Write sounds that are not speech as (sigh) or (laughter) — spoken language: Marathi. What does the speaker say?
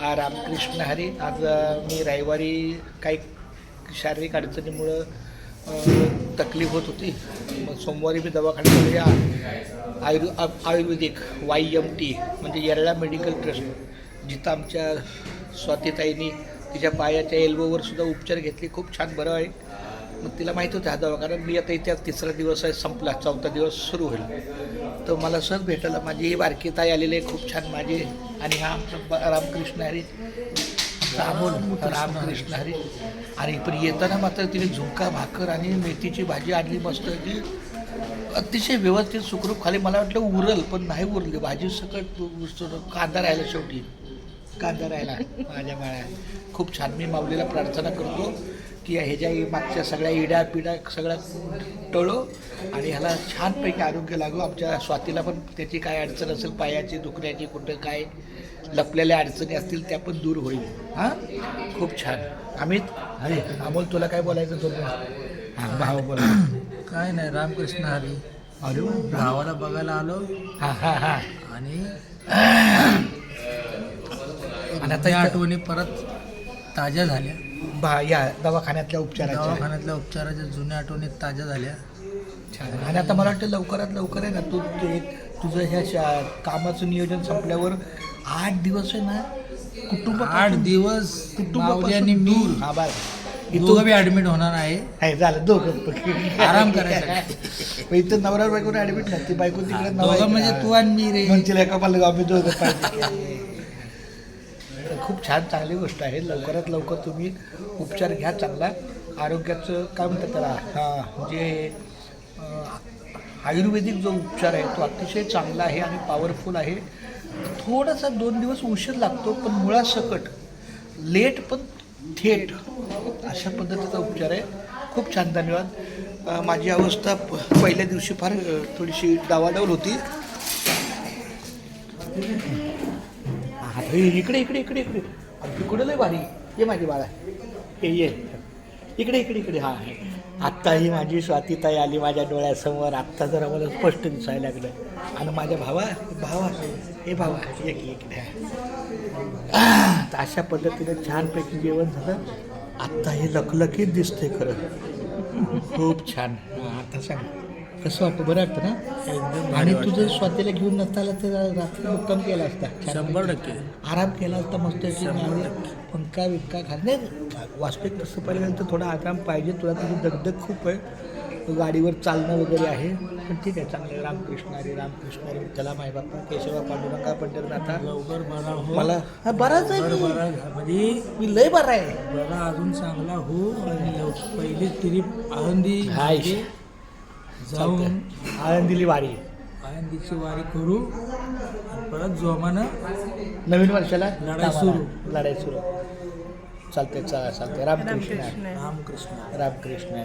रामकृष्ण हरी. आज मी रविवारी काही शारीरिक अडचणीमुळं तकलीफ होत होती. मग सोमवारी मी दवाखान्यात या आयुर् आयुर्वेदिक वाय एम टी म्हणजे येरळा मेडिकल ट्रस्ट जिथं आमच्या स्वातीताईनी तिच्या पायाच्या एल्बोवर सुद्धा उपचार घेतले. खूप छान बरं आहे. मग तिला माहीत होतं हा दवाखाना मी आता इथे तिसरा दिवस आहे संपला चौथा दिवस सुरू होईल. तर मला सहज भेटायला माझी ही बारकी ताई आलेली आहे खूप छान माझी आणि हा आमचा रामकृष्ण हरी आमचा रामकृष्ण हरी. आणि पण येताना मात्र तिने झुणका भाकर आणि मेथीची भाजी आणली मस्त की अतिशय व्यवस्थित सुखरूप खाली मला वाटलं उरल पण नाही उरली. भाजी सकट कांदा राहिला शेवटी. कांदा राहिला. माझ्या माळ्या खूप छान. मी माऊलीला प्रार्थना करतो. की ह्याच्या मागच्या सगळ्या इड्या पिड्या सगळ्या टळो आणि ह्याला छानपैकी आरोग्य लागू. आमच्या स्वातीला पण त्याची काय अडचण असेल पायाची दुखण्याची कुठं काय लपलेल्या अडचणी असतील त्या पण दूर होईल. हां? खूप छान. अमित अरे अमोल तुला काय बोलायचं तुला हां भाव बोला. काय नाही रामकृष्ण हरी. अरे. भावाला बघायला आलो. हां हां हां. आणि आणि आता आठवणी परत ताज्या झाल्या. बा या दवाखान्यातल्या उपचाराच्या. दवाखान्यातल्या उपचाराच्या जुन्या आठवणी ताज्या झाल्या. छान. आणि आता मला वाटतं लवकरात लवकर आहे ना तू ते तुझं ह्या शा कामाचं नियोजन संपल्यावर आठ दिवस आहे ना कुटुंब आठ दिवस आणि मी हा बाय दोघं बी ऍडमिट होणार आहे. आहे झालं दोघं. आराम करायचा. मग इथं नवरा बायको ऍडमिट नाही ती बायको तिकडे दोघं म्हणजे तू आणि मी रे. म्हणतील एका आम्ही दोघं पाहिजे. (laughs) खूप छान चांगली गोष्ट आहे. लवकरात लवकर तुम्ही उपचार घ्या चांगला. आरोग्याचं काय म्हणतात त्याला? हां म्हणजे आयुर्वेदिक जो उपचार आहे तो अतिशय चांगला आहे आणि पॉवरफुल आहे. थोडासा दोन दिवस उशीर लागतो पण मुळासकट लेट पण थेट अशा पद्धतीचा उपचार आहे. खूप छान धन्यवाद. माझी अवस्था प- पहिल्या दिवशी फार थोडीशी डावाडावल होती. हे इकडे इकडे इकडे इकडे. तिकडे लय भारी? ये माझी बाळा. हे ये. इकडे इकडे इकडे. हा आत्ता ही माझी स्वातीताई आली माझ्या डोळ्यासमोर. आत्ता जरा मला स्पष्ट दिसायला लागलं. आणि माझ्या भावा भावा हे भावा एक इकडे आह, तर अशा पद्धतीने छानपैकी जेवण झालं. आत्ता हे लखलखीत दिसते खरं. खूप छान. आता सांग. कसं वाटतं? बरं वाटतं ना? आणि तुझं स्वतःला घेऊन नसता आला तर रात्री मुक्काम केला असता. शंभर टक्के. आराम केला असता मस्त पंखा बिंका घाल नाही वास्तविक तसं पाहिलं तर थोडा आराम पाहिजे. तुला तुझी दगदग खूप आहे. गाडीवर चालणं वगैरे आहे. पण ठीक आहे चांगलं. रामकृष्ण हरी रामकृष्ण हरी. त्याला माय बाप्पा. केशवा पांडुरंगा पंढरनाथा. लवकर बरा हो. मला हा, बराच आहे म्हणजे मी लय बरा आहे. बरा अजून चांगला हो. आणि पहिली आळंदी हाय. म्हणजे जाऊन आळंदीली वारी आळंदीची वारी करू आणि परत जोमानं नवीन वर्षाला लढाई. सुरू. लढाई सुरू चालते चला चालते रामकृष्ण. रामकृष्ण रामकृष्ण.